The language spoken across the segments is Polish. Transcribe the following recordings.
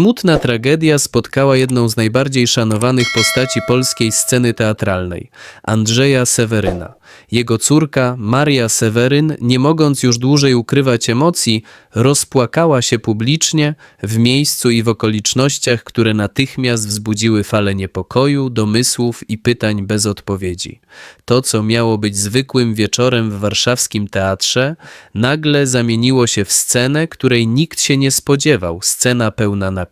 Smutna tragedia spotkała jedną z najbardziej szanowanych postaci polskiej sceny teatralnej Andrzeja Seweryna. Jego córka, Maria Seweryn, nie mogąc już dłużej ukrywać emocji, rozpłakała się publicznie w miejscu i w okolicznościach, które natychmiast wzbudziły falę niepokoju, domysłów i pytań bez odpowiedzi. To, co miało być zwykłym wieczorem w warszawskim teatrze, nagle zamieniło się w scenę, której nikt się nie spodziewał. Scena pełna napięcia,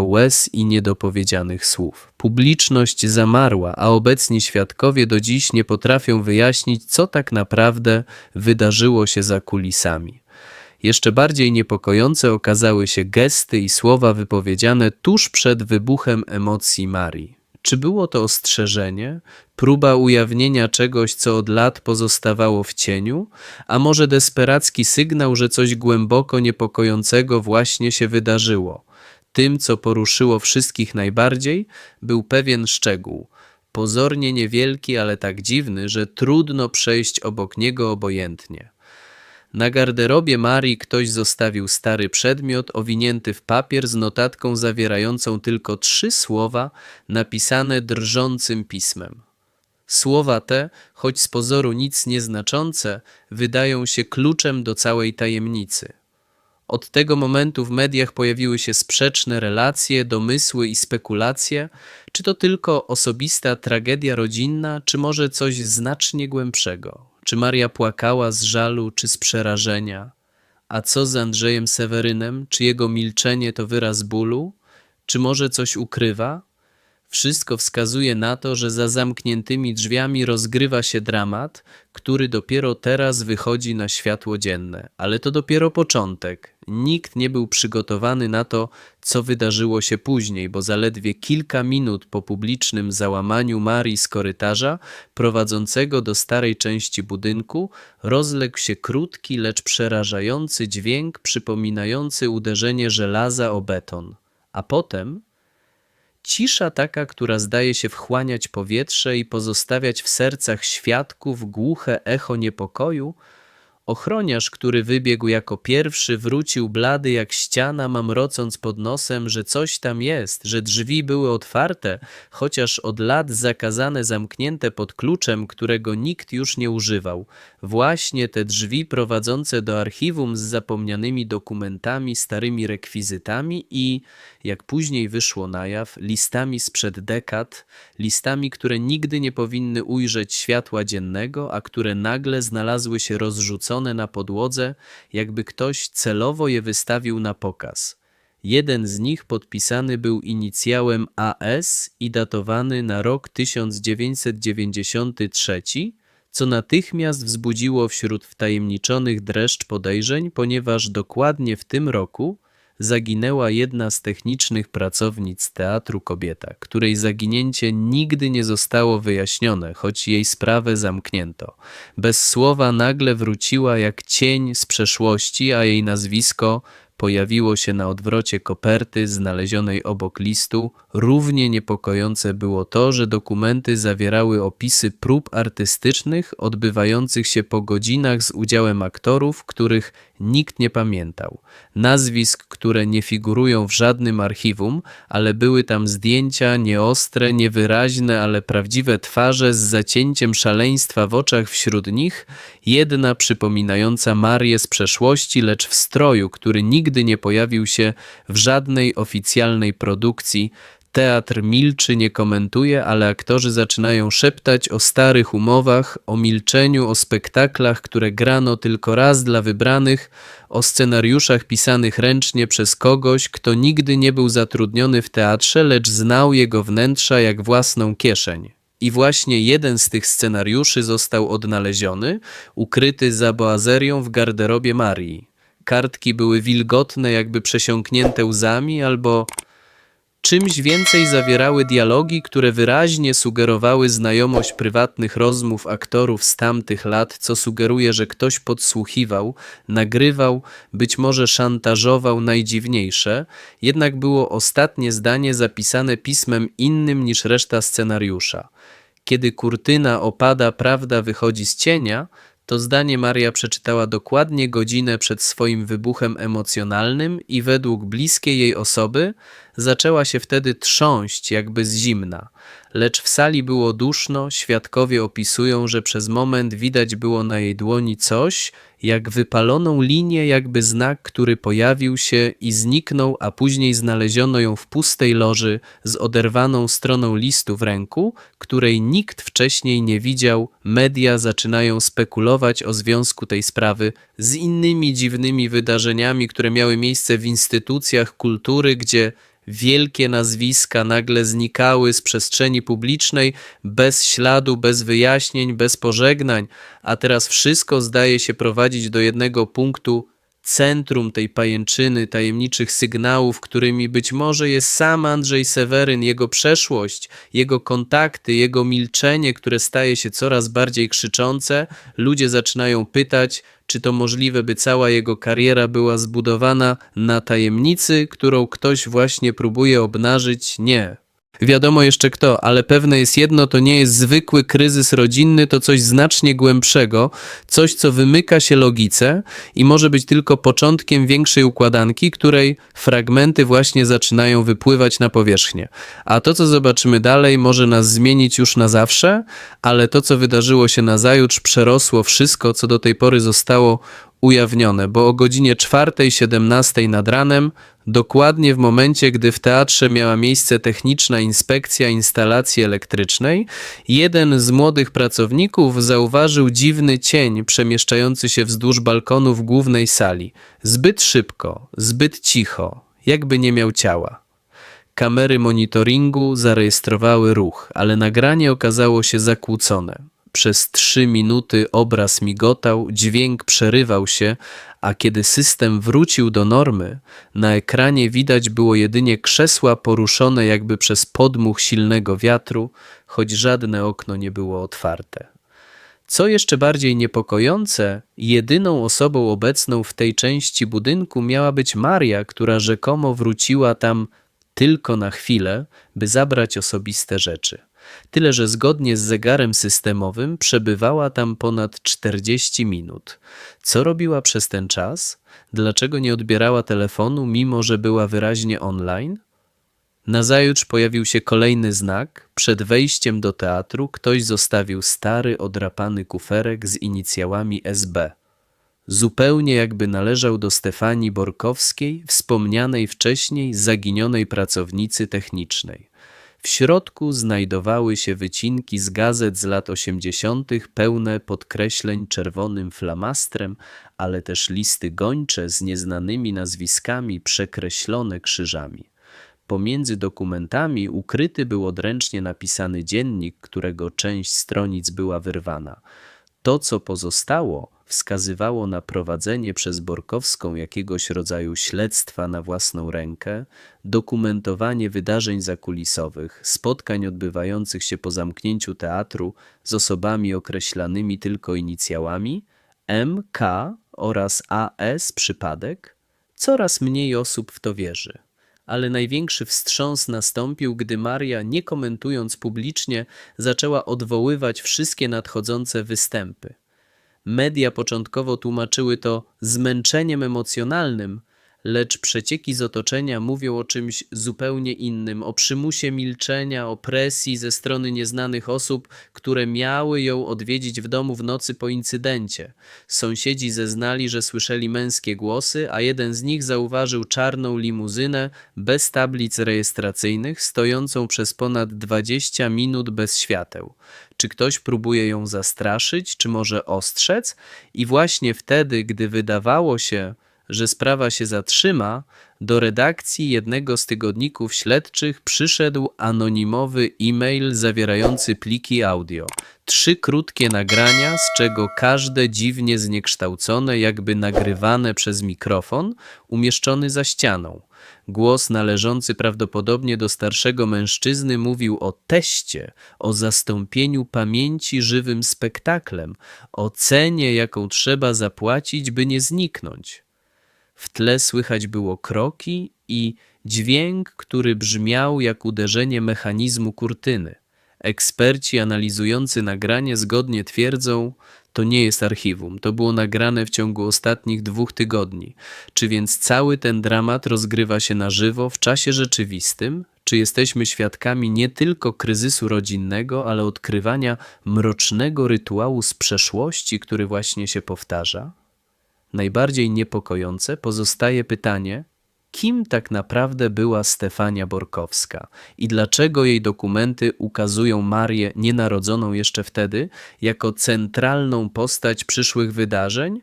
łez i niedopowiedzianych słów. Publiczność zamarła, a obecni świadkowie do dziś nie potrafią wyjaśnić, co tak naprawdę wydarzyło się za kulisami. Jeszcze bardziej niepokojące okazały się gesty i słowa wypowiedziane tuż przed wybuchem emocji Marii. Czy było to ostrzeżenie, próba ujawnienia czegoś, co od lat pozostawało w cieniu, a może desperacki sygnał, że coś głęboko niepokojącego właśnie się wydarzyło? Tym, co poruszyło wszystkich najbardziej, był pewien szczegół. Pozornie niewielki, ale tak dziwny, że trudno przejść obok niego obojętnie. Na garderobie Marii ktoś zostawił stary przedmiot owinięty w papier z notatką zawierającą tylko trzy słowa napisane drżącym pismem. Słowa te, choć z pozoru nic nieznaczące, wydają się kluczem do całej tajemnicy. Od tego momentu w mediach pojawiły się sprzeczne relacje, domysły i spekulacje, czy to tylko osobista tragedia rodzinna, czy może coś znacznie głębszego. Czy Maria płakała z żalu, czy z przerażenia? A co z Andrzejem Sewerynem? Czy jego milczenie to wyraz bólu? Czy może coś ukrywa? Wszystko wskazuje na to, że za zamkniętymi drzwiami rozgrywa się dramat, który dopiero teraz wychodzi na światło dzienne. Ale to dopiero początek. Nikt nie był przygotowany na to, co wydarzyło się później, bo zaledwie kilka minut po publicznym załamaniu Marii z korytarza prowadzącego do starej części budynku rozległ się krótki, lecz przerażający dźwięk przypominający uderzenie żelaza o beton. A potem Cisza taka, która zdaje się wchłaniać powietrze i pozostawiać w sercach świadków głuche echo niepokoju, ochroniarz, który wybiegł jako pierwszy, wrócił blady jak ściana, mamrocąc pod nosem, że coś tam jest, że drzwi były otwarte, chociaż od lat zakazane zamknięte pod kluczem, którego nikt już nie używał. Właśnie te drzwi prowadzące do archiwum z zapomnianymi dokumentami, starymi rekwizytami i, jak później wyszło na jaw, listami sprzed dekad, listami, które nigdy nie powinny ujrzeć światła dziennego, a które nagle znalazły się rozrzucone na podłodze, jakby ktoś celowo je wystawił na pokaz. Jeden z nich podpisany był inicjałem AS i datowany na rok 1993, co natychmiast wzbudziło wśród wtajemniczonych dreszcz podejrzeń, ponieważ dokładnie w tym roku zaginęła jedna z technicznych pracownic teatru kobieta, której zaginięcie nigdy nie zostało wyjaśnione, choć jej sprawę zamknięto. Bez słowa nagle wróciła jak cień z przeszłości, a jej nazwisko pojawiło się na odwrocie koperty znalezionej obok listu. Równie niepokojące było to, że dokumenty zawierały opisy prób artystycznych odbywających się po godzinach z udziałem aktorów, których nikt nie pamiętał. Nazwisk, które nie figurują w żadnym archiwum, ale były tam zdjęcia nieostre, niewyraźne, ale prawdziwe twarze z zacięciem szaleństwa w oczach wśród nich, jedna przypominająca Marię z przeszłości, lecz w stroju, który nigdy nie pojawił się w żadnej oficjalnej produkcji, Teatr milczy, nie komentuje, ale aktorzy zaczynają szeptać o starych umowach, o milczeniu, o spektaklach, które grano tylko raz dla wybranych, o scenariuszach pisanych ręcznie przez kogoś, kto nigdy nie był zatrudniony w teatrze, lecz znał jego wnętrza jak własną kieszeń. I właśnie jeden z tych scenariuszy został odnaleziony, ukryty za boazerią w garderobie Marii. Kartki były wilgotne, jakby przesiąknięte łzami, albo Czymś więcej zawierały dialogi, które wyraźnie sugerowały znajomość prywatnych rozmów aktorów z tamtych lat, co sugeruje, że ktoś podsłuchiwał, nagrywał, być może szantażował najdziwniejsze, jednak było ostatnie zdanie zapisane pismem innym niż reszta scenariusza. Kiedy kurtyna opada, prawda wychodzi z cienia, to zdanie Maria przeczytała dokładnie godzinę przed swoim wybuchem emocjonalnym i według bliskiej jej osoby zaczęła się wtedy trząść, jakby z zimna. Lecz w sali było duszno, świadkowie opisują, że przez moment widać było na jej dłoni coś, jak wypaloną linię, jakby znak, który pojawił się i zniknął, a później znaleziono ją w pustej loży z oderwaną stroną listu w ręku, której nikt wcześniej nie widział. Media zaczynają spekulować o związku tej sprawy z innymi dziwnymi wydarzeniami, które miały miejsce w instytucjach kultury, gdzie wielkie nazwiska nagle znikały z przestrzeni publicznej bez śladu, bez wyjaśnień, bez pożegnań, a teraz wszystko zdaje się prowadzić do jednego punktu centrum tej pajęczyny tajemniczych sygnałów, którymi być może jest sam Andrzej Seweryn, jego przeszłość, jego kontakty, jego milczenie, które staje się coraz bardziej krzyczące. Ludzie zaczynają pytać, czy to możliwe, by cała jego kariera była zbudowana na tajemnicy, którą ktoś właśnie próbuje obnażyć? Nie. Wiadomo jeszcze kto, ale pewne jest jedno, to nie jest zwykły kryzys rodzinny, to coś znacznie głębszego, coś co wymyka się logice i może być tylko początkiem większej układanki, której fragmenty właśnie zaczynają wypływać na powierzchnię. A to co zobaczymy dalej może nas zmienić już na zawsze, ale to co wydarzyło się nazajutrz przerosło wszystko, co do tej pory zostało ujawnione, bo o godzinie 4.17 nad ranem, dokładnie w momencie, gdy w teatrze miała miejsce techniczna inspekcja instalacji elektrycznej, jeden z młodych pracowników zauważył dziwny cień przemieszczający się wzdłuż balkonu w głównej sali. Zbyt szybko, zbyt cicho, jakby nie miał ciała. Kamery monitoringu zarejestrowały ruch, ale nagranie okazało się zakłócone. Przez trzy minuty obraz migotał, dźwięk przerywał się, a kiedy system wrócił do normy, na ekranie widać było jedynie krzesła poruszone jakby przez podmuch silnego wiatru, choć żadne okno nie było otwarte. Co jeszcze bardziej niepokojące, jedyną osobą obecną w tej części budynku miała być Maria, która rzekomo wróciła tam tylko na chwilę, by zabrać osobiste rzeczy. Tyle, że zgodnie z zegarem systemowym przebywała tam ponad 40 minut. Co robiła przez ten czas? Dlaczego nie odbierała telefonu, mimo że była wyraźnie online? Nazajutrz pojawił się kolejny znak. Przed wejściem do teatru ktoś zostawił stary, odrapany kuferek z inicjałami SB. Zupełnie jakby należał do Stefanii Borkowskiej, wspomnianej wcześniej zaginionej pracownicy technicznej. W środku znajdowały się wycinki z gazet z lat osiemdziesiątych, pełne podkreśleń czerwonym flamastrem, ale też listy gończe z nieznanymi nazwiskami przekreślone krzyżami. Pomiędzy dokumentami ukryty był odręcznie napisany dziennik, którego część stronic była wyrwana. To, co pozostało, wskazywało na prowadzenie przez Borkowską jakiegoś rodzaju śledztwa na własną rękę, dokumentowanie wydarzeń zakulisowych, spotkań odbywających się po zamknięciu teatru z osobami określanymi tylko inicjałami M, K oraz AS przypadek, coraz mniej osób w to wierzy. Ale największy wstrząs nastąpił, gdy Maria, nie komentując publicznie, zaczęła odwoływać wszystkie nadchodzące występy. Media początkowo tłumaczyły to zmęczeniem emocjonalnym, lecz przecieki z otoczenia mówią o czymś zupełnie innym, o przymusie milczenia, o presji ze strony nieznanych osób, które miały ją odwiedzić w domu w nocy po incydencie. Sąsiedzi zeznali, że słyszeli męskie głosy, a jeden z nich zauważył czarną limuzynę bez tablic rejestracyjnych, stojącą przez ponad 20 minut bez świateł. Czy ktoś próbuje ją zastraszyć, czy może ostrzec? I właśnie wtedy, gdy wydawało się, że sprawa się zatrzyma, do redakcji jednego z tygodników śledczych przyszedł anonimowy e-mail zawierający pliki audio. Trzy krótkie nagrania, z czego każde dziwnie zniekształcone, jakby nagrywane przez mikrofon, umieszczony za ścianą. Głos należący prawdopodobnie do starszego mężczyzny mówił o teście, o zastąpieniu pamięci żywym spektaklem, o cenie, jaką trzeba zapłacić, by nie zniknąć. W tle słychać było kroki i dźwięk, który brzmiał jak uderzenie mechanizmu kurtyny. Eksperci analizujący nagranie zgodnie twierdzą, to nie jest archiwum, to było nagrane w ciągu ostatnich dwóch tygodni. Czy więc cały ten dramat rozgrywa się na żywo w czasie rzeczywistym? Czy jesteśmy świadkami nie tylko kryzysu rodzinnego, ale odkrywania mrocznego rytuału z przeszłości, który właśnie się powtarza? Najbardziej niepokojące pozostaje pytanie, kim tak naprawdę była Stefania Borkowska i dlaczego jej dokumenty ukazują Marię nienarodzoną jeszcze wtedy jako centralną postać przyszłych wydarzeń?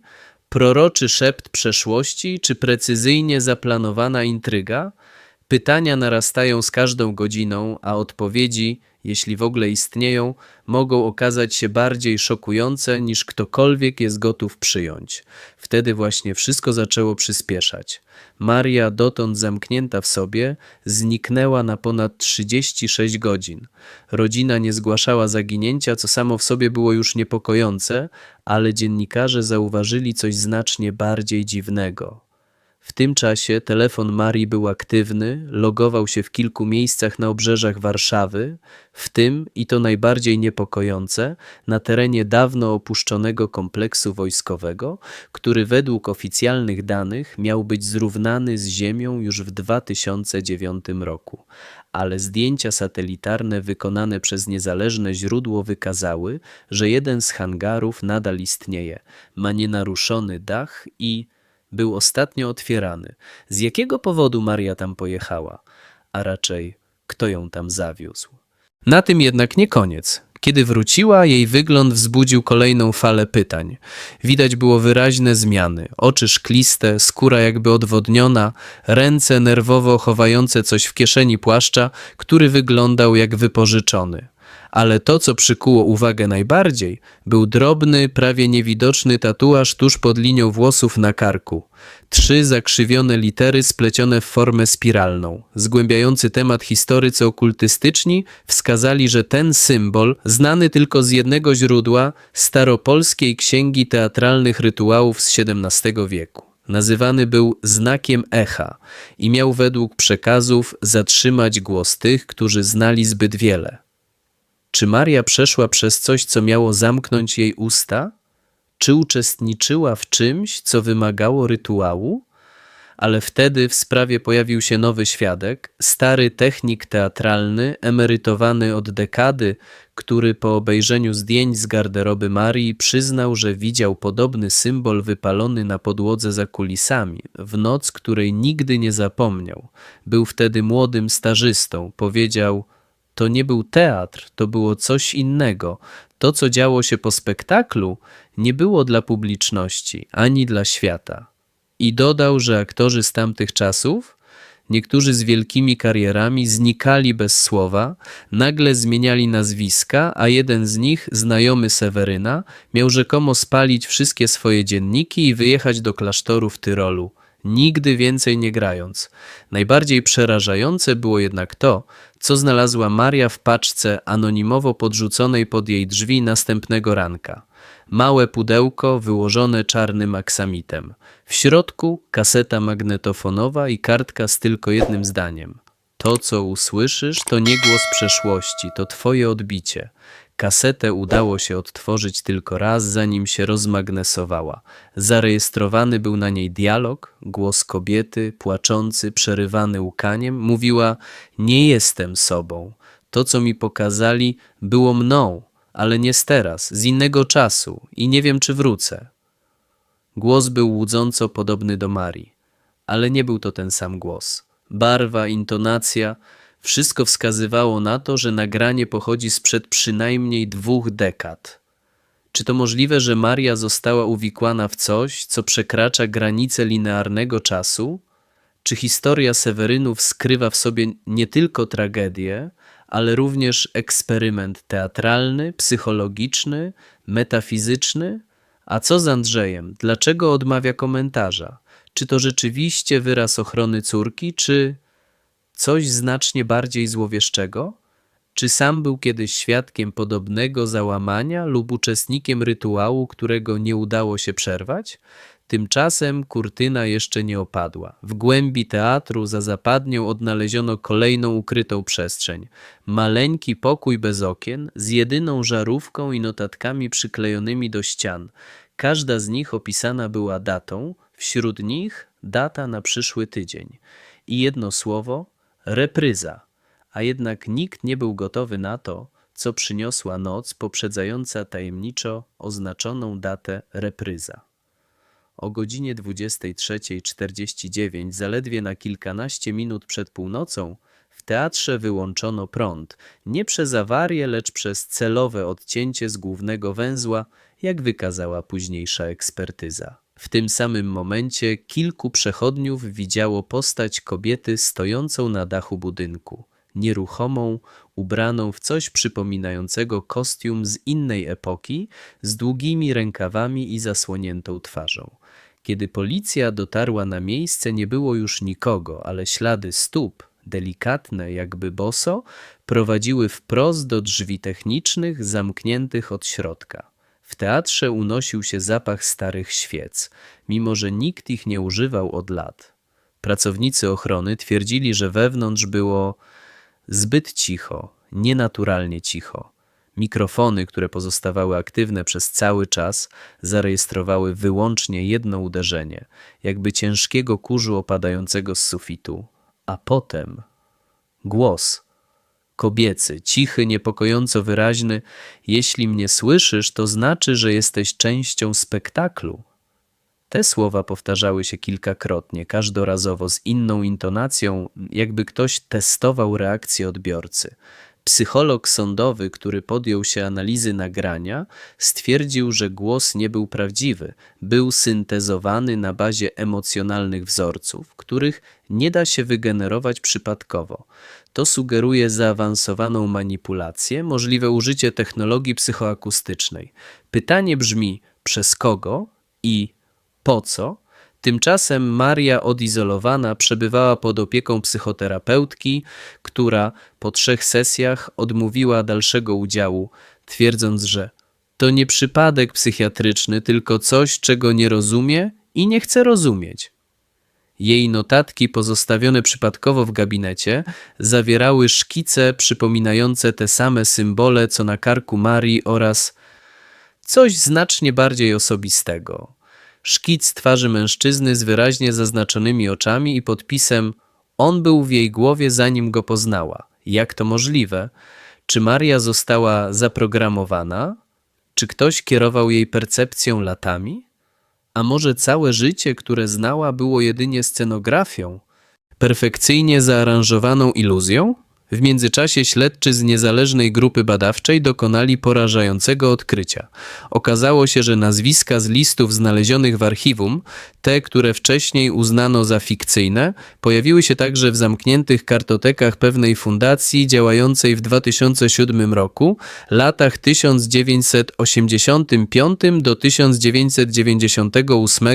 Proroczy szept przeszłości czy precyzyjnie zaplanowana intryga? Pytania narastają z każdą godziną, a odpowiedzi, jeśli w ogóle istnieją, mogą okazać się bardziej szokujące niż ktokolwiek jest gotów przyjąć. Wtedy właśnie wszystko zaczęło przyspieszać. Maria, dotąd zamknięta w sobie, zniknęła na ponad 36 godzin. Rodzina nie zgłaszała zaginięcia, co samo w sobie było już niepokojące, ale dziennikarze zauważyli coś znacznie bardziej dziwnego. W tym czasie telefon Marii był aktywny, logował się w kilku miejscach na obrzeżach Warszawy, w tym, i to najbardziej niepokojące, na terenie dawno opuszczonego kompleksu wojskowego, który według oficjalnych danych miał być zrównany z Ziemią już w 2009 roku. Ale zdjęcia satelitarne wykonane przez niezależne źródło wykazały, że jeden z hangarów nadal istnieje, ma nienaruszony dach i był ostatnio otwierany. Z jakiego powodu Maria tam pojechała? A raczej, kto ją tam zawiózł? Na tym jednak nie koniec. Kiedy wróciła, jej wygląd wzbudził kolejną falę pytań. Widać było wyraźne zmiany. Oczy szkliste, skóra jakby odwodniona, ręce nerwowo chowające coś w kieszeni płaszcza, który wyglądał jak wypożyczony ale to, co przykuło uwagę najbardziej, był drobny, prawie niewidoczny tatuaż tuż pod linią włosów na karku. Trzy zakrzywione litery splecione w formę spiralną. Zgłębiający temat historycy okultystyczni wskazali, że ten symbol, znany tylko z jednego źródła, staropolskiej księgi teatralnych rytuałów z XVII wieku. Nazywany był znakiem echa i miał według przekazów zatrzymać głos tych, którzy znali zbyt wiele. Czy Maria przeszła przez coś, co miało zamknąć jej usta? Czy uczestniczyła w czymś, co wymagało rytuału? Ale wtedy w sprawie pojawił się nowy świadek, stary technik teatralny, emerytowany od dekady, który po obejrzeniu zdjęć z garderoby Marii przyznał, że widział podobny symbol wypalony na podłodze za kulisami, w noc, której nigdy nie zapomniał. Był wtedy młodym stażystą. Powiedział – to nie był teatr, to było coś innego. To, co działo się po spektaklu, nie było dla publiczności ani dla świata. I dodał, że aktorzy z tamtych czasów, niektórzy z wielkimi karierami, znikali bez słowa, nagle zmieniali nazwiska, a jeden z nich, znajomy Seweryna, miał rzekomo spalić wszystkie swoje dzienniki i wyjechać do klasztoru w Tyrolu nigdy więcej nie grając. Najbardziej przerażające było jednak to, co znalazła Maria w paczce anonimowo podrzuconej pod jej drzwi następnego ranka. Małe pudełko wyłożone czarnym aksamitem. W środku kaseta magnetofonowa i kartka z tylko jednym zdaniem. To, co usłyszysz, to nie głos przeszłości, to twoje odbicie. Kasetę udało się odtworzyć tylko raz, zanim się rozmagnesowała. Zarejestrowany był na niej dialog, głos kobiety, płaczący, przerywany łkaniem. Mówiła: Nie jestem sobą. To, co mi pokazali, było mną, ale nie z teraz, z innego czasu i nie wiem, czy wrócę. Głos był łudząco podobny do Marii, ale nie był to ten sam głos. Barwa, intonacja wszystko wskazywało na to, że nagranie pochodzi sprzed przynajmniej dwóch dekad. Czy to możliwe, że Maria została uwikłana w coś, co przekracza granice linearnego czasu? Czy historia Sewerynów skrywa w sobie nie tylko tragedię, ale również eksperyment teatralny, psychologiczny, metafizyczny? A co z Andrzejem? Dlaczego odmawia komentarza? Czy to rzeczywiście wyraz ochrony córki, czy coś znacznie bardziej złowieszczego? Czy sam był kiedyś świadkiem podobnego załamania lub uczestnikiem rytuału, którego nie udało się przerwać? Tymczasem kurtyna jeszcze nie opadła. W głębi teatru za zapadnią odnaleziono kolejną ukrytą przestrzeń. Maleńki pokój bez okien, z jedyną żarówką i notatkami przyklejonymi do ścian. Każda z nich opisana była datą, wśród nich data na przyszły tydzień. I jedno słowo repryza. A jednak nikt nie był gotowy na to, co przyniosła noc poprzedzająca tajemniczo oznaczoną datę repryza. O godzinie 23.49, zaledwie na kilkanaście minut przed północą, w teatrze wyłączono prąd, nie przez awarię, lecz przez celowe odcięcie z głównego węzła, jak wykazała późniejsza ekspertyza. W tym samym momencie kilku przechodniów widziało postać kobiety stojącą na dachu budynku, nieruchomą, ubraną w coś przypominającego kostium z innej epoki, z długimi rękawami i zasłoniętą twarzą. Kiedy policja dotarła na miejsce, nie było już nikogo, ale ślady stóp, delikatne jakby boso, prowadziły wprost do drzwi technicznych zamkniętych od środka. W teatrze unosił się zapach starych świec, mimo że nikt ich nie używał od lat. Pracownicy ochrony twierdzili, że wewnątrz było zbyt cicho, nienaturalnie cicho. Mikrofony, które pozostawały aktywne przez cały czas, zarejestrowały wyłącznie jedno uderzenie, jakby ciężkiego kurzu opadającego z sufitu, a potem głos. Kobiecy, cichy, niepokojąco wyraźny. Jeśli mnie słyszysz, to znaczy, że jesteś częścią spektaklu. Te słowa powtarzały się kilkakrotnie, każdorazowo z inną intonacją, jakby ktoś testował reakcję odbiorcy. Psycholog sądowy, który podjął się analizy nagrania, stwierdził, że głos nie był prawdziwy, był syntezowany na bazie emocjonalnych wzorców, których nie da się wygenerować przypadkowo. To sugeruje zaawansowaną manipulację, możliwe użycie technologii psychoakustycznej. Pytanie brzmi: przez kogo i po co? Tymczasem Maria odizolowana przebywała pod opieką psychoterapeutki, która po trzech sesjach odmówiła dalszego udziału, twierdząc, że to nie przypadek psychiatryczny, tylko coś, czego nie rozumie i nie chce rozumieć. Jej notatki pozostawione przypadkowo w gabinecie zawierały szkice przypominające te same symbole, co na karku Marii oraz coś znacznie bardziej osobistego szkic twarzy mężczyzny z wyraźnie zaznaczonymi oczami i podpisem On był w jej głowie zanim go poznała. Jak to możliwe? Czy Maria została zaprogramowana? Czy ktoś kierował jej percepcją latami? A może całe życie, które znała, było jedynie scenografią, perfekcyjnie zaaranżowaną iluzją? W międzyczasie śledczy z niezależnej grupy badawczej dokonali porażającego odkrycia. Okazało się, że nazwiska z listów znalezionych w archiwum, te, które wcześniej uznano za fikcyjne, pojawiły się także w zamkniętych kartotekach pewnej fundacji działającej w 2007 roku, latach 1985 do 1998,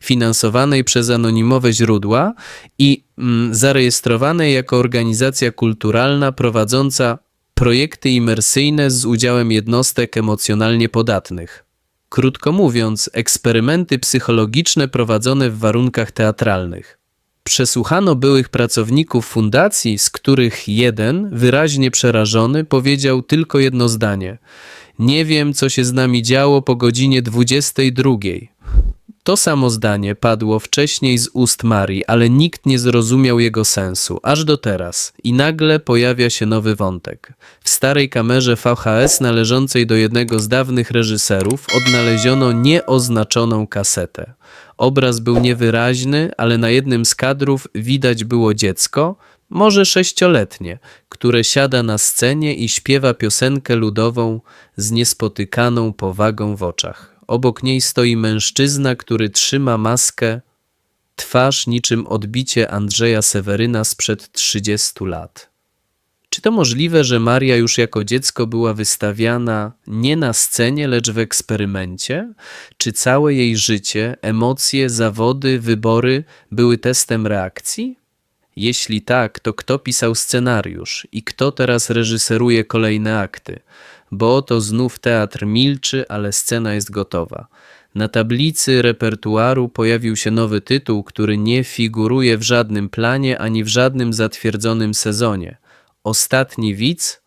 finansowanej przez anonimowe źródła i mm, zarejestrowanej jako organizacja kulturalna prowadząca projekty imersyjne z udziałem jednostek emocjonalnie podatnych. Krótko mówiąc, eksperymenty psychologiczne prowadzone w warunkach teatralnych. Przesłuchano byłych pracowników fundacji, z których jeden, wyraźnie przerażony, powiedział tylko jedno zdanie: Nie wiem, co się z nami działo po godzinie 22. To samo zdanie padło wcześniej z ust Marii, ale nikt nie zrozumiał jego sensu, aż do teraz. I nagle pojawia się nowy wątek. W starej kamerze VHS należącej do jednego z dawnych reżyserów odnaleziono nieoznaczoną kasetę. Obraz był niewyraźny, ale na jednym z kadrów widać było dziecko, może sześcioletnie, które siada na scenie i śpiewa piosenkę ludową z niespotykaną powagą w oczach. Obok niej stoi mężczyzna, który trzyma maskę, twarz niczym odbicie Andrzeja Seweryna sprzed 30 lat. Czy to możliwe, że Maria już jako dziecko była wystawiana nie na scenie, lecz w eksperymencie? Czy całe jej życie, emocje, zawody, wybory były testem reakcji? Jeśli tak, to kto pisał scenariusz i kto teraz reżyseruje kolejne akty? Bo oto znów teatr milczy, ale scena jest gotowa. Na tablicy repertuaru pojawił się nowy tytuł, który nie figuruje w żadnym planie ani w żadnym zatwierdzonym sezonie. Ostatni widz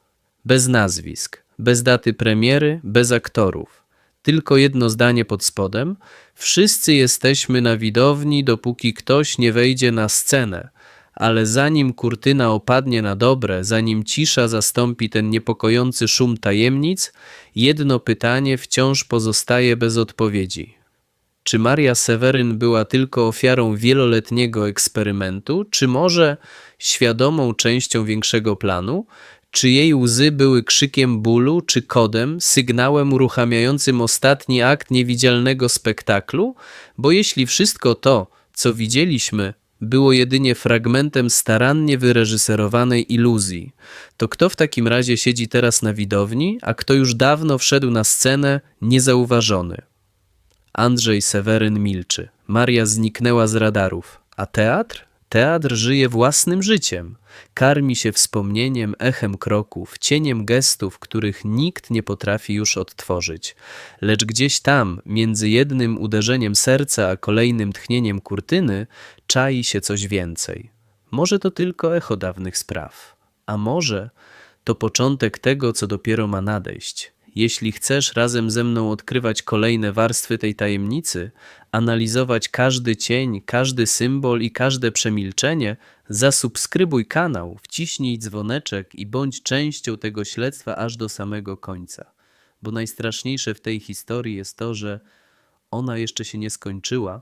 bez nazwisk, bez daty premiery, bez aktorów. Tylko jedno zdanie pod spodem. Wszyscy jesteśmy na widowni, dopóki ktoś nie wejdzie na scenę. Ale zanim kurtyna opadnie na dobre, zanim cisza zastąpi ten niepokojący szum tajemnic, jedno pytanie wciąż pozostaje bez odpowiedzi. Czy Maria Seweryn była tylko ofiarą wieloletniego eksperymentu, czy może świadomą częścią większego planu? Czy jej łzy były krzykiem bólu, czy kodem, sygnałem uruchamiającym ostatni akt niewidzialnego spektaklu? Bo jeśli wszystko to, co widzieliśmy, było jedynie fragmentem starannie wyreżyserowanej iluzji, to kto w takim razie siedzi teraz na widowni, a kto już dawno wszedł na scenę niezauważony? Andrzej Seweryn milczy. Maria zniknęła z radarów. A teatr? Teatr żyje własnym życiem. Karmi się wspomnieniem, echem kroków, cieniem gestów, których nikt nie potrafi już odtworzyć. Lecz gdzieś tam, między jednym uderzeniem serca a kolejnym tchnieniem kurtyny, czai się coś więcej. Może to tylko echo dawnych spraw, a może to początek tego, co dopiero ma nadejść. Jeśli chcesz razem ze mną odkrywać kolejne warstwy tej tajemnicy, analizować każdy cień, każdy symbol i każde przemilczenie, zasubskrybuj kanał, wciśnij dzwoneczek i bądź częścią tego śledztwa aż do samego końca. Bo najstraszniejsze w tej historii jest to, że ona jeszcze się nie skończyła